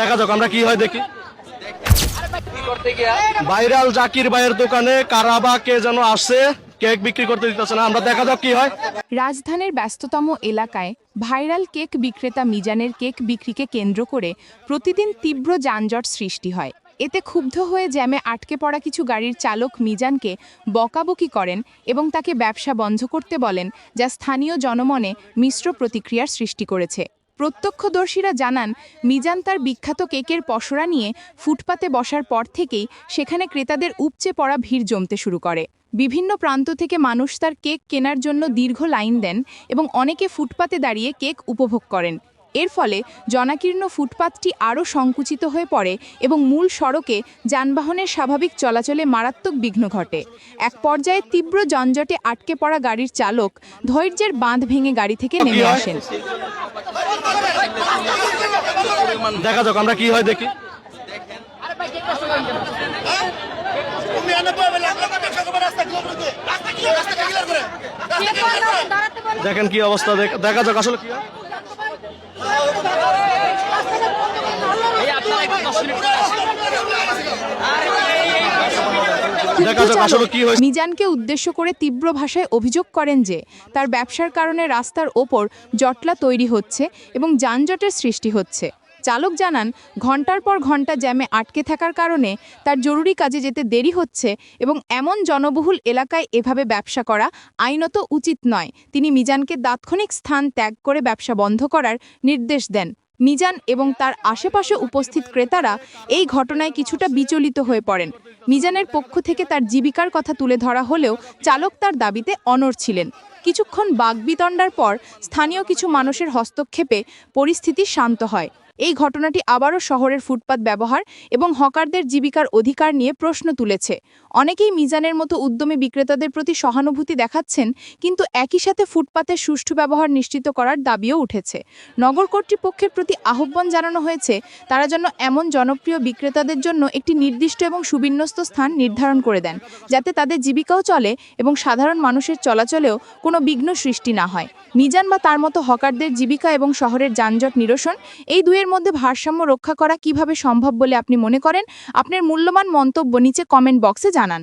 দেখা যাক আমরা কি হয় দেখি। ভাইরাল জাকির ভাইয়ের দোকানে কারাবা কে যেন আসছে কেক বিক্রি করতে দিতেছে না আমরা দেখা যাক কি হয়। রাজধানীর ব্যস্ততম এলাকায় ভাইরাল কেক বিক্রেতা মিজানের কেক বিক্রিকে কেন্দ্র করে প্রতিদিন তীব্র যানজট সৃষ্টি হয়। এতে ক্ষুব্ধ হয়ে জ্যামে আটকে পড়া কিছু গাড়ির চালক মিজানকে বকাবকি করেন এবং তাকে ব্যবসা বন্ধ করতে বলেন যা স্থানীয় জনমনে মিশ্র প্রতিক্রিয়ার সৃষ্টি করেছে। প্রত্যক্ষদর্শীরা জানান, মিজান তার বিখ্যাত কেকের পসরা নিয়ে ফুটপাতে বসার পর থেকেই সেখানে ক্রেতাদের উপচে পড়া ভিড় জমতে শুরু করে। বিভিন্ন প্রান্ত থেকে মানুষ তার কেক কেনার জন্য দীর্ঘ লাইন দেন এবং অনেকে ফুটপাতে দাঁড়িয়ে কেক উপভোগ করেন। এর ফলে জনাকীর্ণ ফুটপাতটি আরও সংকুচিত হয়ে পড়ে এবং মূল সড়কে যানবাহনের স্বাভাবিক চলাচলে মারাত্মক বিঘ্ন ঘটে। এক পর্যায়ে তীব্র যানজটে আটকে পড়া গাড়ির চালক ধৈর্যের বাঁধ ভেঙে গাড়ি থেকে নেমে আসেন। দেখা যাক আমরা কি হয় দেখি। দেখেন কি অবস্থা দেখা যাক আসলে কি হয় দেখা যাক আসলে কি হয়েছে মিজানকে উদ্দেশ্য করে তীব্র ভাষায় অভিযোগ করেন যে তার ব্যবসার কারণে রাস্তার ওপর জটলা তৈরি হচ্ছে এবং যানজটের সৃষ্টি হচ্ছে। চালক জানান ঘণ্টার পর ঘণ্টা জ্যামে আটকে থাকার কারণে তার জরুরি কাজে যেতে দেরি হচ্ছে এবং এমন জনবহুল এলাকায় এভাবে ব্যবসা করা আইনত উচিত নয়। তিনি মিজানকে তাৎক্ষণিক স্থান ত্যাগ করে ব্যবসা বন্ধ করার নির্দেশ দেন। মিজান এবং তার আশেপাশে উপস্থিত ক্রেতারা এই ঘটনায় কিছুটা বিচলিত হয়ে পড়েন। মিজানের পক্ষ থেকে তার জীবিকার কথা তুলে ধরা হলেও চালক তার দাবিতে অনর ছিলেন। কিছুক্ষণ বাগবিতণ্ডার পর স্থানীয় কিছু মানুষের হস্তক্ষেপে পরিস্থিতি শান্ত হয়। এই ঘটনাটি আবারও শহরের ফুটপাত ব্যবহার এবং হকারদের জীবিকার অধিকার নিয়ে প্রশ্ন তুলেছে। অনেকেই মিজানের মতো উদ্যমী বিক্রেতাদের প্রতি সহানুভূতি দেখাচ্ছেন, কিন্তু একই সাথে ফুটপাতের সুষ্ঠু ব্যবহার নিশ্চিত করার দাবিও উঠেছে। নগর কর্তৃপক্ষের প্রতি আহ্বান জানানো হয়েছে, তারা যেন এমন জনপ্রিয় বিক্রেতাদের জন্য একটি নির্দিষ্ট এবং সুবিন্যস্ত স্থান নির্ধারণ করে দেন, যাতে তাদের জীবিকাও চলে এবং সাধারণ মানুষের চলাচলেও কোনো বিঘ্ন সৃষ্টি না হয়। মিজান বা তার মতো হকারদের জীবিকা এবং শহরের যানজট নিরসন, এই দুয়ের মধ্যে ভারসাম্য রক্ষা করা কীভাবে সম্ভব বলে আপনি মনে করেন? আপনার মূল্যবান মন্তব্য নিচে কমেন্ট বক্সে জানান।